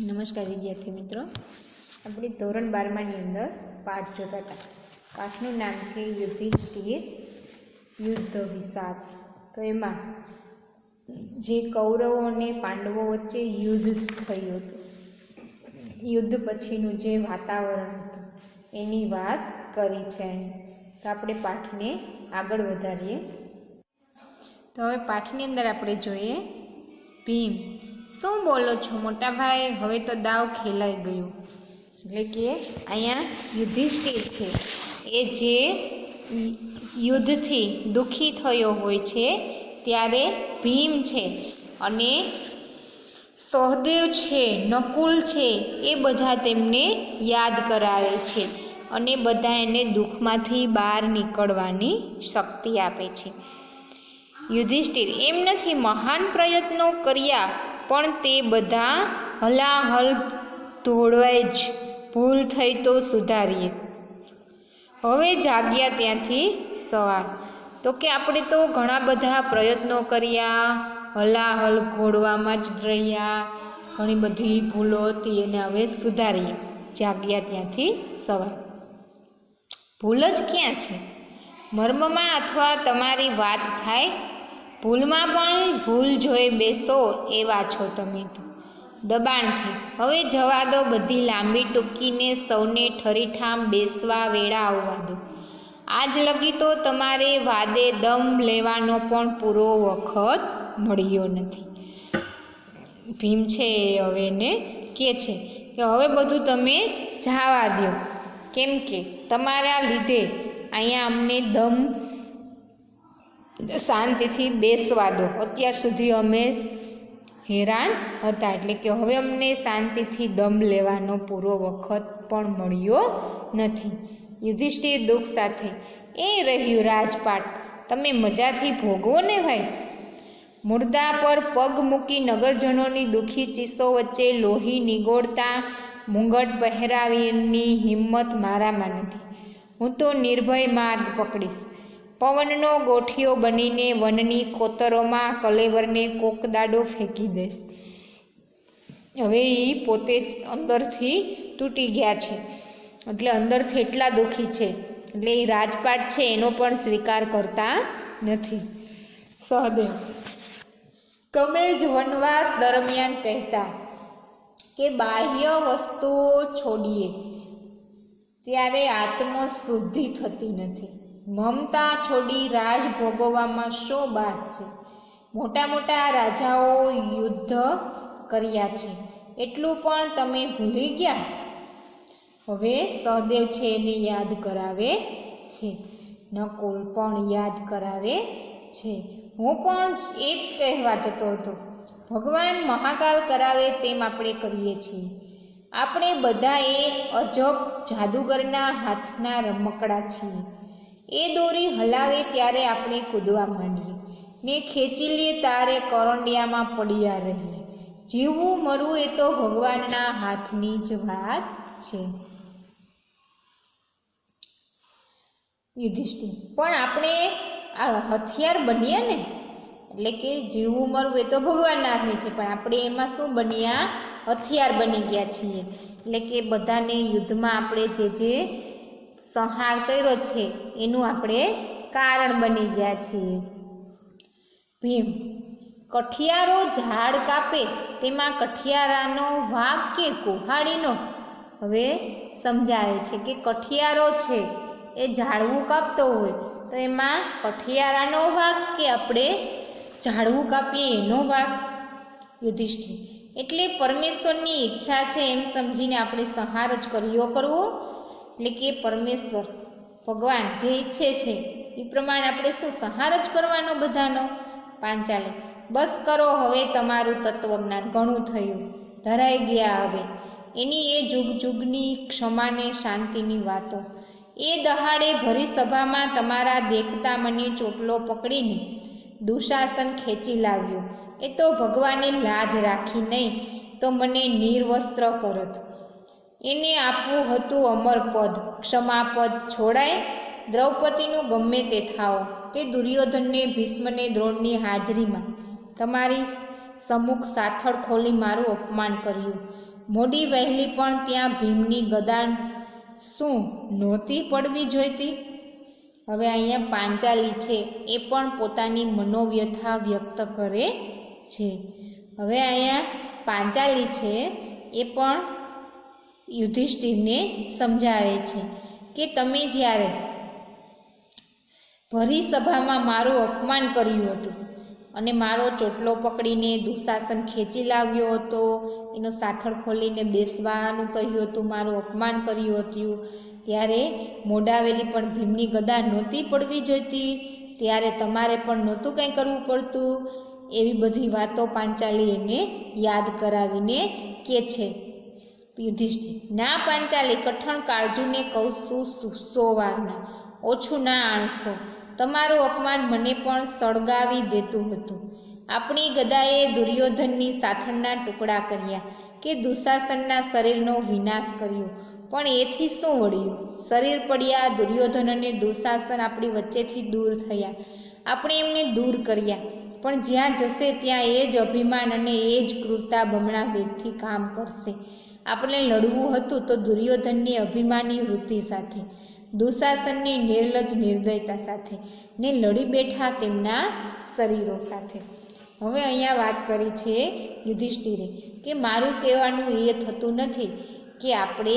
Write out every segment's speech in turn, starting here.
નમસ્કાર વિદ્યાર્થી મિત્રો. આપણે ધોરણ બારમાની અંદર પાઠ જોતા હતા. પાઠનું નામ છે યુધિષ્ઠિર યુદ્ધ વિષાદ તો એમાં જે કૌરવો અને પાંડવો વચ્ચે યુદ્ધ થયું હતું. યુદ્ધ પછીનું જે વાતાવરણ હતું, એની વાત કરી છે તો આપણે પાઠને આગળ વધારીએ. તો હવે પાઠની અંદર આપણે જોઈએ ભીમ. શું બોલો છો, મોટા ભાઈ? હવે તો દાવ ખેલાઈ ગયો. એટલે કે અહીંયા યુધિષ્ઠિર છે. એ જે યુદ્ધથી દુઃખી થયો હોય છે, ત્યારે ભીમ છે અને સહદેવ છે, નકુલ છે, એ બધા તેમને યાદ કરાવે છે અને બધા એને દુઃખમાંથી બહાર નીકળવાની શક્તિ આપે છે. યુધિષ્ઠિર એમ નથી મહાન પ્રયત્નો કર્યા પણ તે બધા હલાહલ ધોળવાય જ ભૂલ થઈ તો સુધારીએ. હવે જાગ્યા ત્યાંથી સવાર. તો કે આપણે તો ઘણા બધા પ્રયત્નો કર્યા, હલાહલ ઘોડવામાં જ રહ્યા, ઘણી બધી ભૂલો હતી એને હવે સુધારીએ. જાગ્યા ત્યાંથી સવાર. ભૂલ જ ક્યાં છે? મર્મમાં અથવા તમારી વાત થાય ભૂલમાં પણ ભૂલ જોઈ બેસો એવા છો તમે તો. દબાણથી. હવે જવા દો બધી લાંબી ટૂંકીને સૌને ઠરીઠામ બેસવા વેળા આવવા દો. આજ લગી તો તમારે વાદે દમ લેવાનો પણ પૂરો વખત મળ્યો નથી. ભીમ છે એ હવે એને કહે છે કે હવે બધું તમે જવા દો કેમ કે તમારા લીધે અહીંયા અમને દમ શાંતિથી બેસવા દો. અત્યાર સુધી અમે હેરાન હતા. એટલે કે હવે અમને શાંતિથી દમ લેવાનો પૂરો વખત પણ મળ્યો નથી. યુધિષ્ઠિર દુઃખ સાથે, એ રહ્યું રાજપાટ, તમે મજાથી ભોગવો ને ભાઈ? મુર્દા પર પગ મૂકી નગરજનોની દુઃખી ચીસો વચ્ચે લોહી નિગોળતા મુંગટ પહેરાવીની હિંમત મારામાં નથી. હું તો નિર્ભય માર્ગ પકડીશ. પવનનો ગોઠિયો બનીને વનની કોતરોમાં કલેવરને કોકદાડો ફેંકી દેશ હવે એ પોતે જ અંદરથી તૂટી ગયા છે. એટલે અંદરથી એટલા દુઃખી છે. એટલે એ રાજપાટ છે એનો પણ સ્વીકાર કરતા નથી. સહદેવ તમે જ વનવાસ દરમિયાન કહેતા કે બાહ્ય વસ્તુઓ છોડીએ, ત્યારે આત્મશુદ્ધિ થતી નથી. મમતા છોડી રાજ ભોગવવામાં શો બાદ છે? મોટા મોટા રાજાઓ યુદ્ધ કર્યા છે. એટલું પણ તમે ભૂલી ગયા? હવે સહદેવ છે એને યાદ કરાવે છે. નકુલ પણ યાદ કરાવે છે. હું પણ એ જ કહેવા જતો હતો. ભગવાન મહાકાલ કરાવે તેમ આપણે કરીએ છીએ. આપણે બધા એ અજબ જાદુગરના હાથના રમકડા છીએ. એ દોરી હલાવે ત્યારે આપણે કૂદવા માંડીએ. ને ખેંચી લઈએ તારે કરોંડિયામાં પડ્યા રહીએ. જીવવું મરવું એ તો ભગવાનના હાથની જ વાત છે. યુધિષ્ઠિર, પણ આપણે આ હથિયાર બનીએ ને? એટલે કે જીવવું મરવું એ તો ભગવાનના હાથની છે, પણ આપણે એમાં શું બન્યા? હથિયાર બની ગયા છીએ. એટલે કે બધાને યુદ્ધમાં આપણે જે જે સંહાર કર્યો છે, એનું આપણે કારણ બની ગયા છીએ. ભીમ, કઠિયારો ઝાડ કાપે, તેમાં કઠિયારાનો વાઘ કે કુહાડીનો? હવે સમજાવે છે કે કઠિયારો છે, એ ઝાડવું કાપતો હોય, તો એમાં કઠિયારાનો વાઘ કે આપણે ઝાડવું કાપીએ એનો વાઘ? યુધિષ્ઠિર, એટલે પરમેશ્વરની ઈચ્છા છે એમ સમજીને આપણે સંહાર જ કર્યો કરવો એટલે કે પરમેશ્વર, ભગવાન જે ઈચ્છે છે એ પ્રમાણે આપણે શું સંહાર જ કરવાનો બધાનો? પાંચાલે બસ કરો હવે તમારું તત્વજ્ઞાન, ઘણું થયું. ધરાઈ ગયા હવે. એની એ જુગ જુગની ક્ષમાને શાંતિની વાતો. એ દહાડે ભરી સભામાં તમારા દેખતા મને ચોટલો પકડીને દુશાસન ખેંચી લાવ્યો. એ તો ભગવાને લાજ રાખી નહીં, તો મને નિર્વસ્ત્ર કરત. એને આપવું હતું અમરપદ ક્ષમાપદ છોડાય. દ્રૌપદીનું ગમે તે થાઓ તે દુર્યોધનને ભીષ્મને દ્રોણની હાજરીમાં તમારી સમુખ સાથળ ખોલી મારું અપમાન કર્યું. મોડી વહેલી પણ ત્યાં ભીમની ગદા શું નહોતી પડવી જોઈતી? હવે અહીંયા પાંચાલી છે. એ પણ પોતાની મનોવ્યથા વ્યક્ત કરે છે. હવે અહીંયા પાંચાલી છે. એ પણ યુધિષ્ઠિરને સમજાવે છે કે તમે જ્યારે ભરી સભામાં મારું અપમાન કર્યું હતું અને મારો ચોટલો પકડીને દુશાસન ખેંચી લાવ્યો હતો, એનો સાથળ ખોલીને બેસવાનું કહ્યું હતું, મારું અપમાન કર્યું હતું, ત્યારે મોડાવેલી પણ ભીમની ગદા નહોતી પડવી જોઈતી, ત્યારે તમારે પણ નહોતું કંઈ કરવું પડતું, એવી બધી વાતો પાંચાલી એને યાદ કરાવીને કે છે. યુધિષ્ઠિર. ના પાંચાલી, કઠણ કાળજુને કહું સો વારના ઓછું ના આણશો તમારું અપમાન મને પણ સળગાવી દેતું હતું. આપણી ગદાએ દુર્યોધનની સાથણના ટુકડા કર્યા કે દુશાસનના શરીરનો વિનાશ કર્યો. પણ એથી શું વળ્યું? શરીર પડ્યા, દુર્યોધન અને દુશાસન આપણી વચ્ચેથી દૂર થયા. આપણે એમને દૂર કર્યા. પણ જ્યાં જશે ત્યાં એ જ અભિમાન અને એ જ ક્રૂરતા બમણા વેગથી કામ કરશે. આપણે લડવું હતું તો દુર્યોધનની અભિમાની વૃત્તિ સાથે, દુશાસનની નિર્લજ નિર્દયતા સાથે ને લડી બેઠા તેમના શરીરો સાથે. હવે અહીંયા વાત કરી છે યુધિષ્ઠિરે કે મારું કહેવાનું એ થતું નથી કે આપણે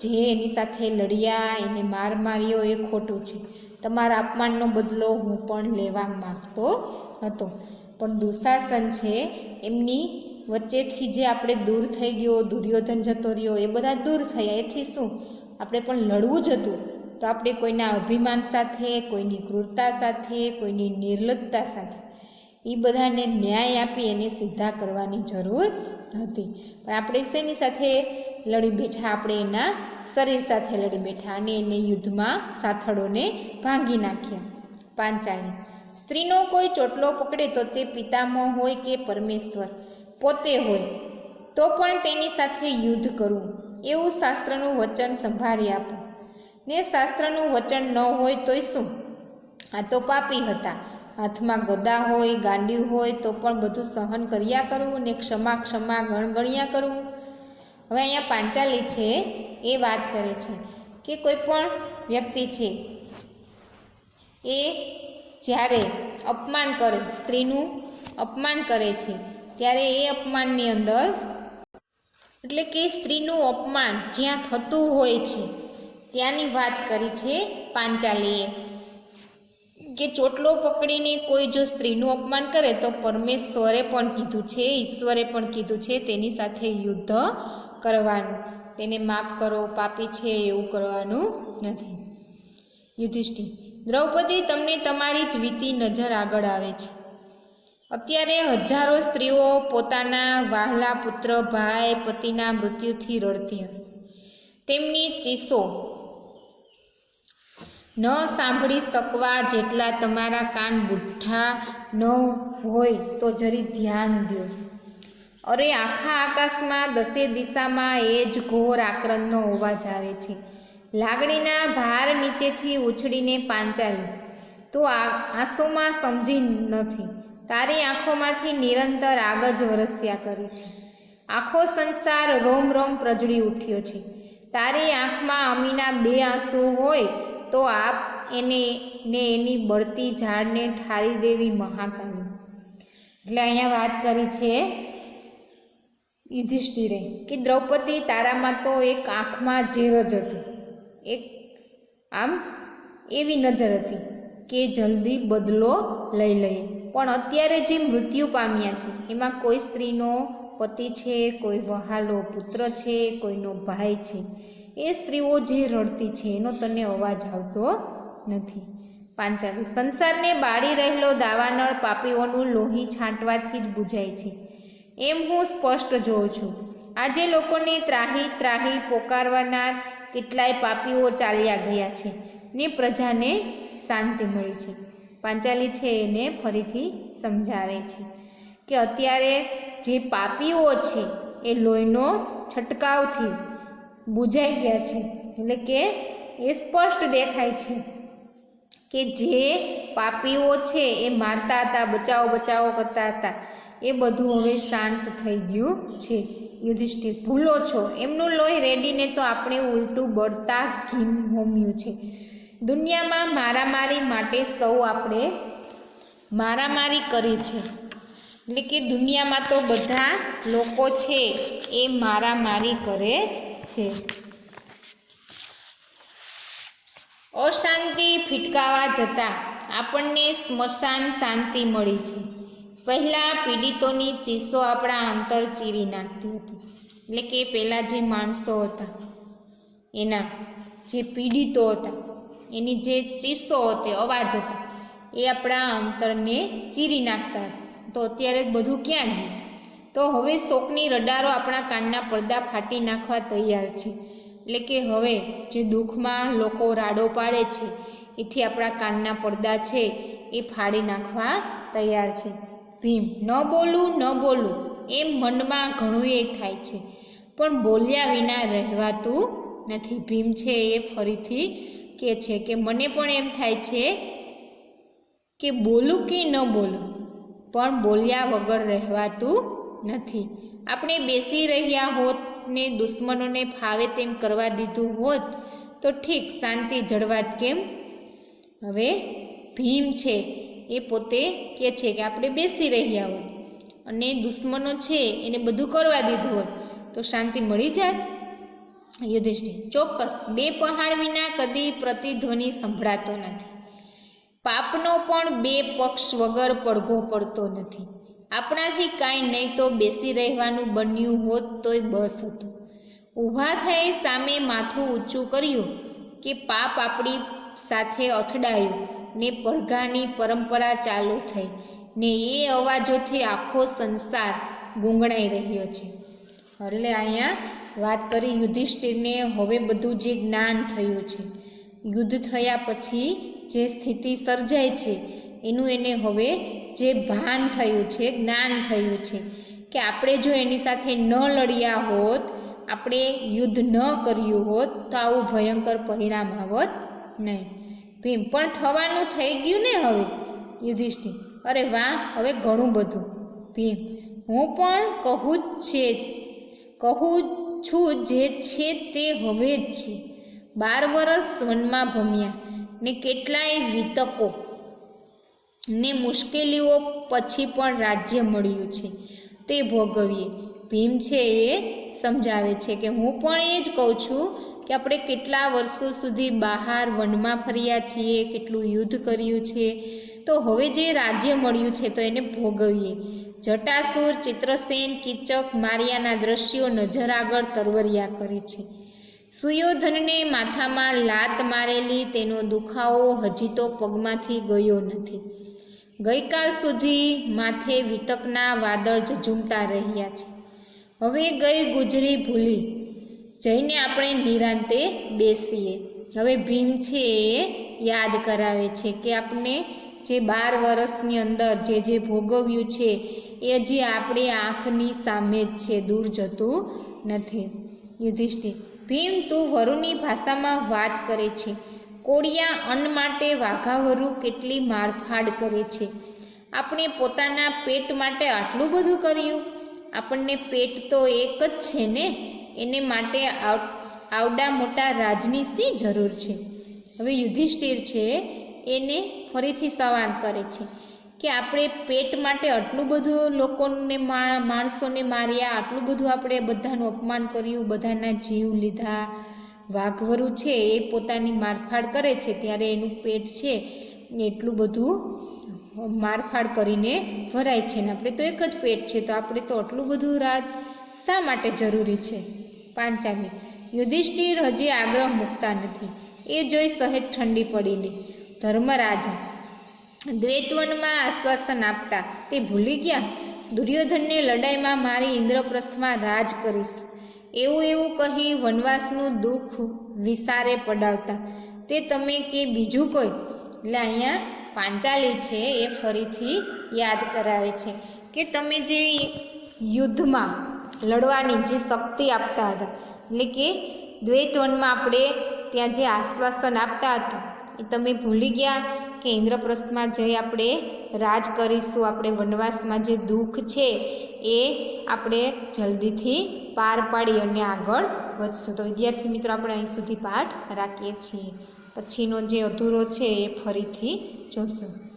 જે એની સાથે લડ્યા, એને માર માર્યો એ ખોટું છે. તમારા અપમાનનો બદલો હું પણ લેવા માગતો હતો. પણ દુશાસન છે એમની વચ્ચેથી જે આપણે દૂર થઈ ગયો, દુર્યોધન જતો રહ્યો, એ બધા દૂર થયા. એથી શું? આપણે પણ લડવું જ હતું. તો આપણે કોઈના અભિમાન સાથે, કોઈની ક્રૂરતા સાથે, કોઈની નિર્લજતા સાથે એ બધાને ન્યાય આપી એને સીધા કરવાની જરૂર હતી. પણ આપણે શેની સાથે લડી બેઠા? આપણે એના શરીર સાથે લડી બેઠા અને એને યુદ્ધમાં સાથળોને ભાંગી નાખ્યા. પાંચાલી સ્ત્રીનો કોઈ ચોટલો પકડે તો તે પિતામહ હોય કે પરમેશ્વર. પોતે હોય, તો પણ તેની સાથે યુદ્ધ કરવું એવું શાસ્ત્રનું વચન સંભાળી આપો. ને શાસ્ત્રનું વચન ન હોય તોય શું? આ તો પાપી હતા. હાથમાં ગદા હોય ગાંડી હોય, તો પણ બધું સહન કર્યા કરવું ને ક્ષમા ક્ષમા ગણગણ્યા કરવું હવે અહીંયા પાંચાલી છે, એ વાત કરે છે કે કોઈ પણ વ્યક્તિ છે, એ જ્યારે અપમાન કરે, સ્ત્રીનું અપમાન કરે છે ત્યારે એ અપમાનની અંદર, એટલે કે સ્ત્રીનું અપમાન જ્યાં થતું હોય છે, ત્યાંની વાત કરી છે પાંચાલીએ. કે ચોટલો પકડીને કોઈ જો સ્ત્રીનું અપમાન કરે તો પરમેશ્વરે પણ કીધું છે, ઈશ્વરે પણ કીધું છે તેની સાથે યુદ્ધ કરવાનું. તેને માફ કરો, પાપી છે એવું કરવાનું નથી. યુધિષ્ઠિર, દ્રૌપદી તમને તમારી જ વીતી નજર આગળ આવે છે. અત્યારે હજારો સ્ત્રીઓ પોતાના વહાલા પુત્ર, ભાઈ, પતિના મૃત્યુથી રડતી હશે. તેમની ચીસો ન સાંભળી શકવા જેટલા તમારા કાન બુઠ્ઠા ન હોય તો જરી ધ્યાન દો અરે, આખા આકાશમાં દસે દિશામાં એ જ ઘોર આક્રમનો અવાજ આવે છે. લાગણીના ભાર નીચેથી ઉછળીને પાંચાલી તો આંસુમાં સમજી નથી. તારી આંખોમાંથી નિરંતર આગ જ વરસ્યા કરી છે. આખો સંસાર રોમ રોમ પ્રજળી ઉઠ્યો છે. તારી આંખમાં અમીના બે આંસુ હોય તો આપ એને, ને એની બળતી ઝાડને ઠારી દેવી મહાકાલી એટલે અહીંયા વાત કરી છે યુધિષ્ઠિરે કે દ્રૌપદી તારામાં તો એક આંખમાં ઝેર જ હતું. એક આમ એવી નજર હતી કે જલ્દી બદલો લઈ લઈએ. પણ અત્યારે જે મૃત્યુ પામ્યા છે, એમાં કોઈ સ્ત્રીનો પતિ છે, કોઈ વહાલો પુત્ર છે, કોઈનો ભાઈ છે, એ સ્ત્રીઓ જે રડતી છે, એનો તને અવાજ આવતો નથી. પાંચાળી, સંસારને બાળી રહેલો દાવાનળ પાપીઓનું લોહી છાંટવાથી જ બુજાય છે. એમ હું સ્પષ્ટ જોઉં છું. આજે લોકોને ત્રાહી ત્રાહી પોકારવાના કેટલાય પાપીઓ ચાલ્યા ગયા છે ને પ્રજાને શાંતિ મળી છે. પાંચાલી છે એને ફરીથી સમજાવે છે કે અત્યારે જે પાપીઓ છે એ લોહીનો છંટકાવથી બુજાઈ ગયા છે. એટલે કે એ સ્પષ્ટ દેખાય છે કે જે પાપીઓ છે એ મારતા હતા, બચાવો બચાવો કરતા હતા, એ બધું હવે શાંત થઈ ગયું છે. યુધિષ્ઠિર, ભૂલો છો? એમનું લોહી રેડીને તો આપણે ઉલટું બળતા ઘીમ હોમ્યું છે. દુનિયામાં મારામારી માટે સૌ આપણે મારામારી કરી છે. એટલે કે દુનિયામાં તો બધા લોકો છે એ મારામારી કરે છે. અશાંતિ ફિટકાવા જતાં આપણને સ્મશાન શાંતિ મળી છે. પહેલાં પીડિતોની ચીસો આપણા અંતર ચીરી નાખતી હતી. એટલે કે પહેલાં જે માણસો હતા, એના જે પીડિતો હતા એની જે ચીસો હતી અવાજ હતો. એ આપણા અંતરને ચીરી નાખતા હતા. તો અત્યારે બધું ક્યાં ગયું? તો હવે શોકની રડારો આપણા કાનના પડદા ફાટી નાખવા તૈયાર છે. એટલે કે હવે જે દુઃખમાં લોકો રાડો પાડે છે, એથી આપણા કાનના પડદા છે, એ ફાડી નાખવા તૈયાર છે. ભીમ, ન બોલું ન બોલું, એમ મનમાં ઘણું એ થાય છે. પણ બોલ્યા વિના રહેવાતું નથી. ભીમ છે એ ફરીથી કહે છે કે મને પણ એમ થાય છે કે બોલું કે ન બોલું, પણ બોલ્યા વગર રહેવાતું નથી. આપણે બેસી રહ્યા હોત ને દુશ્મનોને ફાવે તેમ કરવા દીધું હોત, તો ઠીક, શાંતિ જળવાત કેમ? હવે ભીમ છે, એ પોતે કહે છે કે આપણે બેસી રહ્યા હોત અને દુશ્મનો છે એને બધું કરવા દીધું હોત, તો શાંતિ મળી જાત? યુધિષ્ઠિર, ચોક્કસ. બે પહાડ વિના કદી પ્રતિધ્વનિ સંભળાતો નથી. પાપનો પણ બે પક્ષ વગર પડઘો પડતો નથી. આપણાથી કાંઈ નહીં તો બેસી રહેવાનું બન્યું હોત તોય બસ હતું. ઊભા થઈ સામે માથું ઊંચું કર્યું કે પાપ આપણી સાથે અથડાયું ને પડઘાની પરંપરા ચાલુ થઈ ને એ અવાજોથી આખો સંસાર ગુંગણાઈ રહ્યો છે. એટલે અહીંયા વાત કરી યુધિષ્ઠિરને, હવે બધું જે જ્ઞાન થયું છે, યુદ્ધ થયા પછી જે સ્થિતિ સર્જાય છે, એનું એને હવે જે ભાન થયું છે, જ્ઞાન થયું છે, કે આપણે જો એની સાથે ન લડ્યા હોત, આપણે યુદ્ધ ન કર્યું હોત, તો આવું ભયંકર પરિણામ આવત નહીં. ભીમ, પણ થવાનું થઈ ગયું ને હવે? યુધિષ્ઠિર, અરે વાહ, હવે ઘણું બધું. ભીમ, હું પણ કહું જ છે, કહું છું જે છે તે હવે જ છે. બાર વર્ષ વનમાં ભમ્યા ને કેટલાય વિતકો ને મુશ્કેલીઓ પછી પણ રાજ્ય મળ્યું છે. તે ભોગવીએ. ભીમ છે એ સમજાવે છે કે હું પણ એ જ કહું છું કે આપણે કેટલા વર્ષો સુધી બહાર વનમાં ફર્યા છીએ, કેટલું યુદ્ધ કર્યું છે. તો હવે જે રાજ્ય મળ્યું છે તો એને ભોગવીએ. જટાસુર, ચિત્રસેન, કીચક, મારિયાના દ્રશ્યો નજર આગળ તરવરિયા કરે છે. સુયોધનને માથામાં લાત મારેલી તેનો દુખાવો હજી તો પગમાંથી ગયો નથી. ગઈકાલ સુધી માથે વિતકના વાદળ ઝઝુમતા રહ્યા છે. હવે ગઈ ગુજરી ભૂલી. જઈને આપણે નિરાંતે બેસીએ. હવે ભીમ છે એ યાદ કરાવે છે કે આપણે જે બાર વર્ષની અંદર જે જે ભોગવ્યું છે, એ હજી આપણી આંખની સામે જ છે, દૂર જતું નથી. યુધિષ્ઠિર, ભીમ તું વરુની ભાષામાં વાત કરે છે. કોળિયા અન્ન માટે વાઘાવરુ કેટલી મારફાડ કરે છે. આપણે પોતાના પેટ માટે આટલું બધું કર્યું? આપણને પેટ તો એક જ છે ને? એને માટે આવડા મોટા રાજની શી જરૂર છે. હવે યુધિષ્ઠિર છે, એને ફરીથી સવાલ કરે છે કે આપણે પેટ માટે આટલું બધું લોકોને માણસોને માર્યા, આટલું બધું આપણે બધાનું અપમાન કર્યું, બધાના જીવ લીધા, વાઘવરું છે એ પોતાની મારફાડ કરે છે, ત્યારે એનું પેટ છે એટલું બધું મારફાડ કરીને ભરાય છે ને આપણે તો એક જ પેટ છે, તો આપણે તો આટલું બધું રાજ શા માટે જરૂરી છે? પાંચાલી યુધિષ્ઠિર હજી આગ્રહ મૂકતા નથી. એ જોઈ સહેજ ઠંડી પડીને ધર્મરાજા દ્વૈતવનમાં આશ્વાસન આપતા, તે ભૂલી ગયા? દુર્યોધનને લડાઈમાં મારી ઇન્દ્રપ્રસ્થમાં રાજ કરીશ. એવું એવું કહી વનવાસનું દુઃખ વિસારે પડાવતા, તે તમે કે બીજું કોઈ? એટલે અહીંયા પાંચાલી છે એ ફરીથી યાદ કરાવે છે કે તમે જે યુદ્ધમાં લડવાની જે શક્તિ આપતા હતા, એટલે કે દ્વૈતવનમાં આપણે ત્યાં જે આશ્વાસન આપતા હતા એ તમે ભૂલી ગયા કે ઇન્દ્રપ્રસ્થમાં જઈ આપણે રાજ કરીશું, આપણે વનવાસમાં જે દુઃખ છે એ આપણે જલ્દીથી પાર પાડી અને આગળ વધશું. તો વિદ્યાર્થી મિત્રો, આપણે અહીં સુધી પાઠ રાખીએ છીએ. પછીનો જે અધૂરો છે એ ફરીથી જોશું.